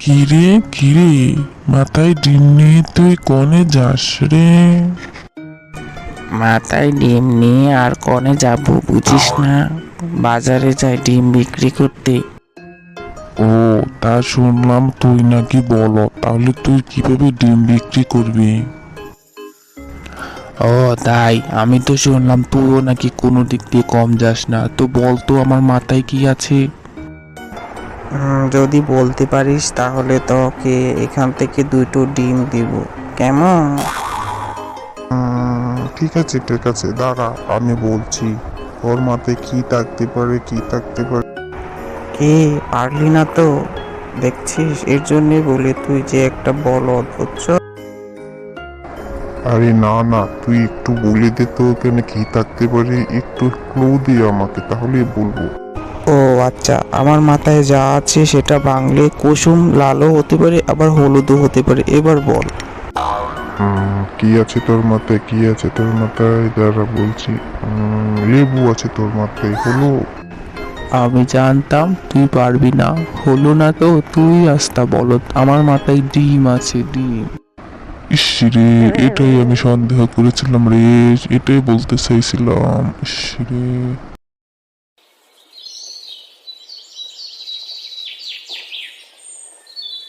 কিরে কিরে মাথায় ডিম নিয়ে তুই কনে যাস রে? মাথায় ডিম নিয়ে আর কনে যাব বুঝিস না। বাজারে যাই ডিম বিক্রি করতে। ও তা শুনলাম তুই নাকি বলো তাহলে তুই কীভাবে ডিম বিক্রি করবি? ও তাই। আমি তো শুনলাম তুইও নাকি কোনো দিক দিয়ে কম যাস না। তো বল তো আমার মাথায় কি আছে? যদি বলতে পারিস তাহলে তোকে এখান থেকে দুটো ডিম দিব। কেমন? ঠিক আছে ঠিক আছে দাঁড়া আমি বলছি। ওর মাথায় কি থাকতে পারে কি থাকতে পারে? কে পারলি না তো। দেখছিস এর জন্যে বলে তুই যে একটা বলদ বুঝছ আরে না না তুই একটু বলে দে তো কেন কি থাকতে পারে একটু ক্লু দিয়ে আমাকে তাহলে বলব। আচ্ছা আমার মাথায় যা আছে সেটা বাংলে কুসুম লালও হতে পারে আবার হলুদও হতে পারে। এবার বল। কি আছে তোর মাথায়? কি আছে তোর মাথায়? যারা বলছি। লেবু আছে তোর মাথায় হলো। আমি জানতাম তুই পারবি না। হলো না তো তুই আসতা বলো আমার মাথায় ডিম আছে ডিম। ইস রে এটাই আমি সন্দেহ করেছিলাম রে। এটাই বলতে চাইছিলাম। ইস রে।